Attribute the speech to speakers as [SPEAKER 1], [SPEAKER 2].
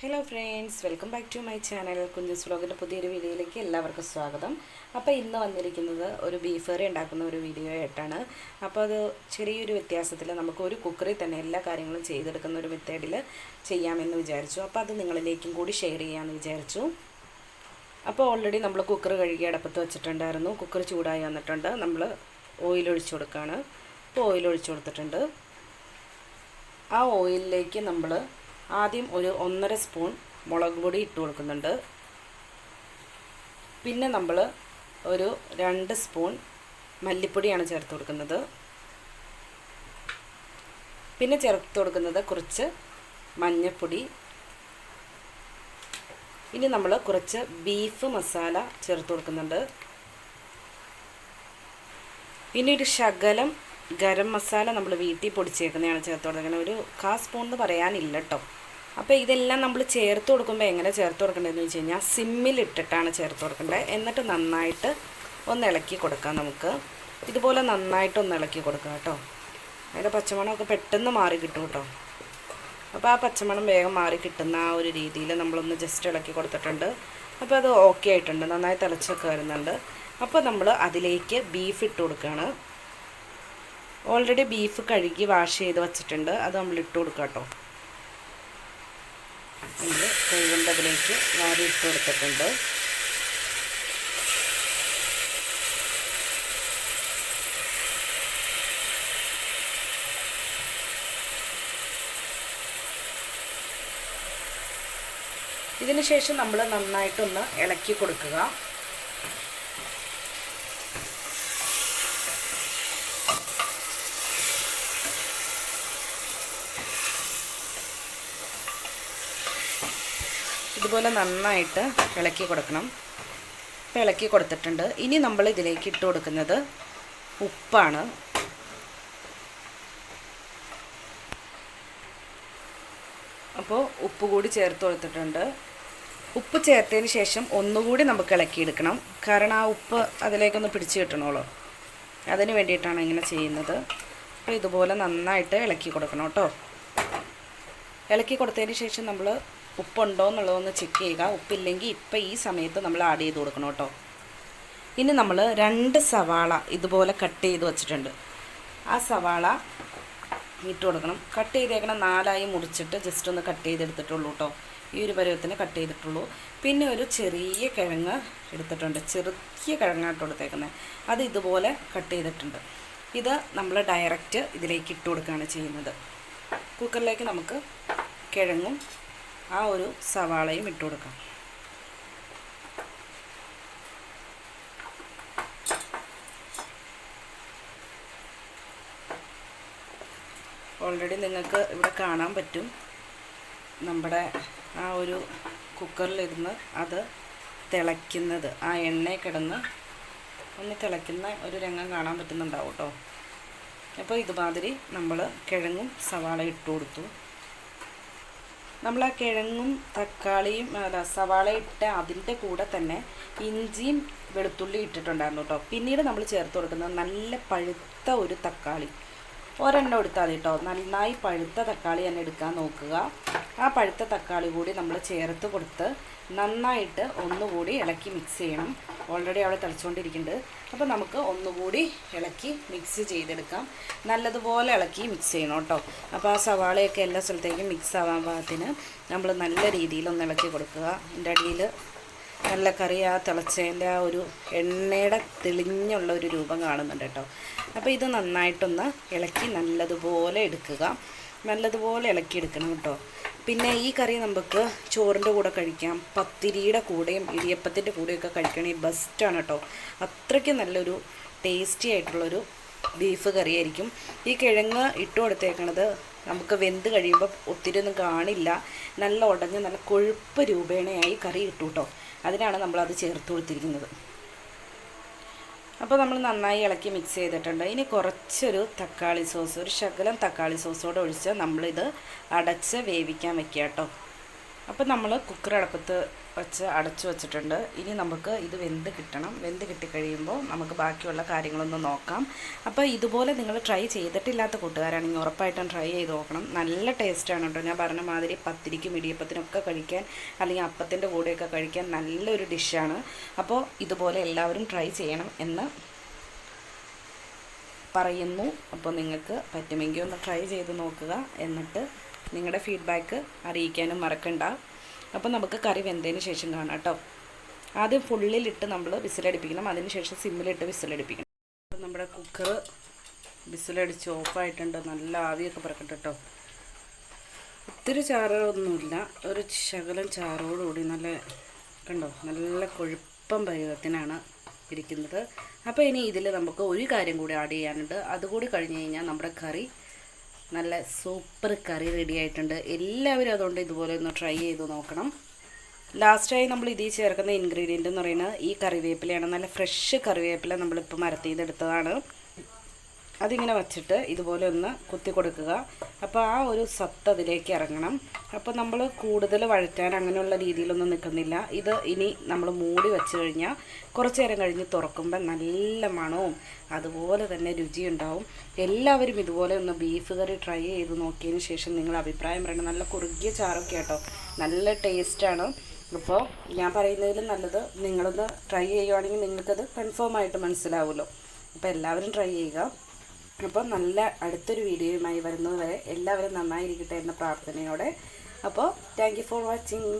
[SPEAKER 1] Hello friends welcome back to my channel കുഞ്ചസ് വ്ലോഗിന്റെ പുതിയൊരു വീഡിയോയിലേക്ക് എല്ലാവർക്കും സ്വാഗതം. അപ്പോൾ ഇന്ന് വന്നിരിക്കുന്നത് ഒരു ബീഫ് കറി ഉണ്ടാക്കുന്ന ഒരു വീഡിയോ ആയിട്ടാണ്. അപ്പോൾ അത് ചെറിയൊരു വ്യത്യാസത്തിൽ നമുക്ക് ഒരു കുക്കറിൽ തന്നെ എല്ലാ കാര്യങ്ങളും ചെയ്തെടുക്കുന്ന ഒരു മെത്തേഡിൽ ചെയ്യാമെന്ന് വിചാരിച്ചു. അപ്പോൾ അത് നിങ്ങളിലേക്കും കൂടി ഷെയർ ചെയ്യാമെന്ന് വിചാരിച്ചു. അപ്പോൾ ഓൾറെഡി നമ്മൾ കുക്കർ കഴുകി അടപ്പത്ത് വെച്ചിട്ടുണ്ടായിരുന്നു. കുക്കർ ചൂടായി വന്നിട്ടുണ്ട്. നമ്മൾ ഓയിൽ ഒഴിച്ചു കൊടുക്കുകയാണ് അപ്പോൾ ഓയിൽ ഒഴിച്ചു കൊടുത്തിട്ടുണ്ട്. ആ ഓയിലിലേക്ക് നമ്മൾ ആദ്യം ഒരു ഒന്നര സ്പൂൺ മുളക് പൊടി ഇട്ട് കൊടുക്കുന്നുണ്ട്. പിന്നെ നമ്മൾ ഒരു രണ്ട് സ്പൂൺ മല്ലിപ്പൊടിയാണ് ചേർത്ത് കൊടുക്കുന്നത്. പിന്നെ ചേർത്ത് കൊടുക്കുന്നത് കുറച്ച് മഞ്ഞൾപ്പൊടി ഇനി നമ്മൾ കുറച്ച് ബീഫ് മസാല ചേർത്ത് കൊടുക്കുന്നുണ്ട്. പിന്നെ ഒരു ശകലം ഗരം മസാല നമ്മൾ വീട്ടിൽ പൊടിച്ചേക്കുന്നതാണ് ചേർത്ത് കൊടുക്കുന്നത്. ഒരു കാ സ്പൂൺ എന്ന് പറയാനില്ല കേട്ടോ അപ്പോൾ ഇതെല്ലാം നമ്മൾ ചേർത്ത് കൊടുക്കുമ്പോൾ എങ്ങനെ ചേർത്ത് കൊടുക്കേണ്ടതെന്ന് വെച്ച് കഴിഞ്ഞാൽ സിമ്മിലിട്ടിട്ടാണ് ചേർത്ത് കൊടുക്കേണ്ടത് എന്നിട്ട് നന്നായിട്ട് ഒന്ന് ഇളക്കി കൊടുക്കാം നമുക്ക്. ഇതുപോലെ നന്നായിട്ട് ഒന്ന് ഇളക്കി കൊടുക്കാം കേട്ടോ. അതിന്റെ പച്ചമണമൊക്കെ പെട്ടെന്ന് മാറി കിട്ടും കേട്ടോ. അപ്പോൾ ആ പച്ചമണം വേഗം മാറി കിട്ടുന്ന ആ ഒരു രീതിയിൽ നമ്മളൊന്ന് ജസ്റ്റ് ഇളക്കി കൊടുത്തിട്ടുണ്ട്. അപ്പോൾ അത് ഓക്കെ ആയിട്ടുണ്ട്. നന്നായി തിളച്ചൊക്കെ വരുന്നുണ്ട്. അപ്പോൾ നമ്മൾ അതിലേക്ക് ബീഫ് ഇട്ട് കൊടുക്കുകയാണ് ഓൾറെഡി ബീഫ് കഴുകി വാഷ് ചെയ്ത് വച്ചിട്ടുണ്ട്. അത് നമ്മൾ ഇട്ട് കൊടുക്കാം കേട്ടോ. നമ്മൾ കഴുകുമ്പോൾ അതിലേക്ക് വാരി ഇട്ട് കൊടുത്തിട്ടുണ്ട് ഇതിനുശേഷം നമ്മൾ നന്നായിട്ടൊന്ന് ഇളക്കി കൊടുക്കുക. ഇതുപോലെ നന്നായിട്ട് ഇളക്കി കൊടുക്കണം. ഇപ്പോൾ ഇളക്കി കൊടുത്തിട്ടുണ്ട്. ഇനി നമ്മൾ ഇതിലേക്ക് ഇട്ട് കൊടുക്കുന്നത് ഉപ്പാണ്. അപ്പോൾ ഉപ്പ് കൂടി ചേർത്ത് കൊടുത്തിട്ടുണ്ട്. ഉപ്പ് ചേർത്തതിന് ശേഷം ഒന്നുകൂടി നമുക്ക് ഇളക്കിയെടുക്കണം കാരണം ആ ഉപ്പ് അതിലേക്കൊന്ന് പിടിച്ച് കിട്ടണമല്ലോ അതിന് വേണ്ടിയിട്ടാണ് ഇങ്ങനെ ചെയ്യുന്നത്. അപ്പോൾ ഇതുപോലെ നന്നായിട്ട് ഇളക്കി കൊടുക്കണം കേട്ടോ. ഇളക്കി കൊടുത്തതിന് ശേഷം നമ്മൾ ഉപ്പുണ്ടോ എന്നുള്ളതൊന്ന് ചെക്ക് ചെയ്യുക. ഉപ്പില്ലെങ്കിൽ ഇപ്പം ഈ സമയത്ത് നമ്മൾ ആഡ് ചെയ്ത് കൊടുക്കണം കേട്ടോ. ഇനി നമ്മൾ രണ്ട് സവാള ഇതുപോലെ കട്ട് ചെയ്ത് വെച്ചിട്ടുണ്ട്. ആ സവാള ഇട്ട് കൊടുക്കണം. കട്ട് ചെയ്തേക്കണം നാലായി മുറിച്ചിട്ട് ജസ്റ്റ് ഒന്ന് കട്ട് ചെയ്തെടുത്തിട്ടുള്ളൂ കേട്ടോ. ഈ ഒരു പരുവത്തിന് കട്ട് ചെയ്തിട്ടുള്ളൂ. പിന്നെ ഒരു ചെറിയ കിഴങ്ങ് എടുത്തിട്ടുണ്ട്. ചെറിയ കിഴങ്ങായിട്ട് കൊടുത്തേക്കുന്നത് അത് ഇതുപോലെ കട്ട് ചെയ്തിട്ടുണ്ട്. ഇത് നമ്മൾ ഡയറക്റ്റ് ഇതിലേക്ക് ഇട്ട് കൊടുക്കുകയാണ് ചെയ്യുന്നത്. കുക്കറിലേക്ക് നമുക്ക് കിഴങ്ങും ആ ഒരു സവാളയും ഇട്ട് കൊടുക്കാം. ഓൾറെഡി നിങ്ങൾക്ക് ഇവിടെ കാണാൻ പറ്റും. നമ്മുടെ ആ ഒരു കുക്കറിലിരുന്ന് അത് തിളയ്ക്കുന്നത് ആ എണ്ണയിൽ കിടന്ന് ഒന്ന് തിളയ്ക്കുന്ന ഒരു രംഗം കാണാൻ പറ്റുന്നുണ്ടാവും കേട്ടോ. അപ്പോൾ ഇതുമാതിരി നമ്മൾ കിഴങ്ങും സവാള ഇട്ട് കൊടുത്തു. നമ്മൾ ആ കിഴങ്ങും തക്കാളിയും സവാള ഇട്ട് അതിന്റെ കൂടെ തന്നെ ഇഞ്ചിയും വെളുത്തുള്ളി ഇട്ടിട്ടുണ്ടായിരുന്നു കേട്ടോ. പിന്നീട് നമ്മൾ ചേർത്ത് കൊടുക്കുന്നത് നല്ല പഴുത്ത ഒരു തക്കാളി. ഒരെണ്ണം എടുത്താൽ കേട്ടോ നന്നായി പഴുത്ത തക്കാളി തന്നെ എടുക്കാൻ നോക്കുക. ആ പഴുത്ത തക്കാളി കൂടി നമ്മൾ ചേർത്ത് കൊടുത്ത് നന്നായിട്ട് ഒന്നുകൂടി ഇളക്കി മിക്സ് ചെയ്യണം. ഓൾറെഡി അവിടെ തിളച്ചുകൊണ്ടിരിക്കുന്നുണ്ട് അപ്പോൾ നമുക്ക് ഒന്നുകൂടി ഇളക്കി മിക്സ് ചെയ്തെടുക്കാം. നല്ലതുപോലെ ഇളക്കി മിക്സ് ചെയ്യണം കേട്ടോ അപ്പോൾ ആ സവാളയൊക്കെ എല്ലാ സ്ഥലത്തേക്കും മിക്സ് ആവാൻ പാകത്തിന് നമ്മൾ നല്ല രീതിയിൽ ഒന്ന് ഇളക്കി കൊടുക്കുക. എന്റെ അടിയിൽ നല്ല കറി ആ തിളച്ചതിന്റെ ആ ഒരു എണ്ണയുടെ തെളിഞ്ഞുള്ള ഒരു രൂപം കാണുന്നുണ്ട് കേട്ടോ. അപ്പോൾ ഇത് നന്നായിട്ടൊന്ന് ഇളക്കി നല്ലതുപോലെ എടുക്കുക. നല്ലതുപോലെ ഇളക്കി എടുക്കണം കേട്ടോ. പിന്നെ ഈ കറി നമുക്ക് ചോറിന്റെ കൂടെ കഴിക്കാം പത്തിരിയുടെ കൂടെയും ഇടിയപ്പത്തിന്റെ കൂടെയൊക്കെ കഴിക്കണമെങ്കിൽ ബെസ്റ്റാണ് കേട്ടോ. അത്രയ്ക്ക് നല്ലൊരു ടേസ്റ്റി ആയിട്ടുള്ളൊരു ബീഫ് കറിയായിരിക്കും. ഈ കിഴങ്ങ് ഇട്ട് കൊടുത്തേക്കണത് നമുക്ക് വെന്ത് കഴിയുമ്പോൾ ഒത്തിരി ഒന്നും കാണില്ല. നല്ല ഉടഞ്ഞ് നല്ല കൊഴുപ്പ് രൂപേണയായി കറി ഇട്ടു കേട്ടോ. അതിനാണ് നമ്മളത് ചേർത്ത് കൊടുത്തിരിക്കുന്നത്. അപ്പോൾ നമ്മൾ നന്നായി ഇളക്കി മിക്സ് ചെയ്തിട്ടുണ്ട്. ഇനി കുറച്ചൊരു തക്കാളി സോസ് ഒരു ശകലം തക്കാളി സോസോടെ ഒഴിച്ച് നമ്മളിത് അടച്ച് വേവിക്കാൻ വെക്കുക കേട്ടോ. അപ്പോൾ നമ്മൾ കുക്കർ അടുപ്പത്ത് വെച്ച് അടച്ചു വെച്ചിട്ടുണ്ട്. ഇനി നമുക്ക് ഇത് വെന്ത് കിട്ടണം. വെന്ത് കിട്ടിക്കഴിയുമ്പോൾ നമുക്ക് ബാക്കിയുള്ള കാര്യങ്ങളൊന്ന് നോക്കാം. അപ്പോൾ ഇതുപോലെ നിങ്ങൾ ട്രൈ ചെയ്തിട്ടില്ലാത്ത കൂട്ടുകാരാണെങ്കിൽ ഉറപ്പായിട്ടും ട്രൈ ചെയ്ത് നോക്കണം. നല്ല ടേസ്റ്റാണ് കേട്ടോ. ഞാൻ പറഞ്ഞ മാതിരി പത്തിരിക്കും ഇടിയപ്പത്തിനൊക്കെ കഴിക്കാൻ അല്ലെങ്കിൽ അപ്പത്തിന്റെ കൂടെയൊക്കെ കഴിക്കാൻ നല്ലൊരു ഡിഷാണ് അപ്പോൾ ഇതുപോലെ എല്ലാവരും ട്രൈ ചെയ്യണം എന്ന് പറയുന്നു. അപ്പോൾ നിങ്ങൾക്ക് പറ്റുമെങ്കിൽ ഒന്ന് ട്രൈ ചെയ്ത് നോക്കുക. എന്നിട്ട് നിങ്ങളുടെ ഫീഡ്ബാക്ക് അറിയിക്കാനും മറക്കണ്ട. അപ്പോൾ നമുക്ക് കറി വെന്തതിന് ശേഷം കാണാം കേട്ടോ. ആദ്യം ഫുള്ളിലിട്ട് നമ്മൾ വിസിലടിപ്പിക്കണം. അതിനുശേഷം സിമ്മിലിട്ട് വിസിലടിപ്പിക്കണം. അപ്പോൾ നമ്മുടെ കുക്കർ വിസിലടിച്ച് ഓഫായിട്ടുണ്ട് നല്ല ആവിയൊക്കെ പറക്കട്ടെ കേട്ടോ. ഒത്തിരി ചാറൊന്നുമില്ല. ഒരു ശകലം ചാറോടുകൂടി നല്ല കണ്ടോ? നല്ല കൊഴുപ്പം പരുവത്തിനാണ് ഇരിക്കുന്നത്. അപ്പോൾ ഇനി ഇതിൽ നമുക്ക് ഒരു കാര്യം കൂടി ആഡ് ചെയ്യാനുണ്ട്. അതുകൂടി കഴിഞ്ഞ് കഴിഞ്ഞാൽ നമ്മുടെ കറി നല്ല സൂപ്പർ കറി റെഡി ആയിട്ടുണ്ട്. എല്ലാവരും അതുകൊണ്ട് ഇതുപോലെ ഒന്ന് ട്രൈ ചെയ്ത് നോക്കണം. ലാസ്റ്റായി നമ്മൾ ഇതിൽ ചേർക്കുന്ന ഇൻഗ്രീഡിയന്റ് എന്ന് പറയുന്നത് ഈ കറിവേപ്പിലയാണ്. നല്ല ഫ്രഷ് കറിവേപ്പില നമ്മളിപ്പോൾ മരത്തിൽ നിന്നെടുത്തതാണ് അതിങ്ങനെ വച്ചിട്ട് ഇതുപോലെ ഒന്ന് കുത്തി കൊടുക്കുക. അപ്പോൾ ആ ഒരു സത്ത് അതിലേക്ക് ഇറങ്ങണം. അപ്പോൾ നമ്മൾ കൂടുതൽ വഴറ്റാൻ അങ്ങനെയുള്ള രീതിയിലൊന്നും നിൽക്കുന്നില്ല. ഇത് ഇനി നമ്മൾ മൂടി വെച്ച് കഴിഞ്ഞാൽ കുറച്ച് നേരം കഴിഞ്ഞ് തുറക്കുമ്പോൾ നല്ല മണവും അതുപോലെ തന്നെ രുചിയുണ്ടാവും. എല്ലാവരും ഇതുപോലെ ഒന്ന് ബീഫ് കറി ട്രൈ ചെയ്ത് നോക്കിയതിന് ശേഷം നിങ്ങൾ അഭിപ്രായം പറയണം. നല്ല കുറുകിയ ചാറൊക്കെ കേട്ടോ നല്ല ടേസ്റ്റാണ് അപ്പോൾ ഞാൻ പറയുന്നതിലും നല്ലത് നിങ്ങളൊന്ന് ട്രൈ ചെയ്യുവാണെങ്കിൽ നിങ്ങൾക്കത് കൺഫേം ആയിട്ട് മനസ്സിലാവുമല്ലോ. അപ്പോൾ എല്ലാവരും ട്രൈ ചെയ്യുക. അപ്പോൾ നല്ല അടുത്തൊരു വീഡിയോയുമായി വരുന്നത് വരെ എല്ലാവരും നന്നായിരിക്കട്ടെ എന്ന പ്രാർത്ഥനയോടെ. അപ്പോൾ താങ്ക് ഫോർ വാച്ചിങ്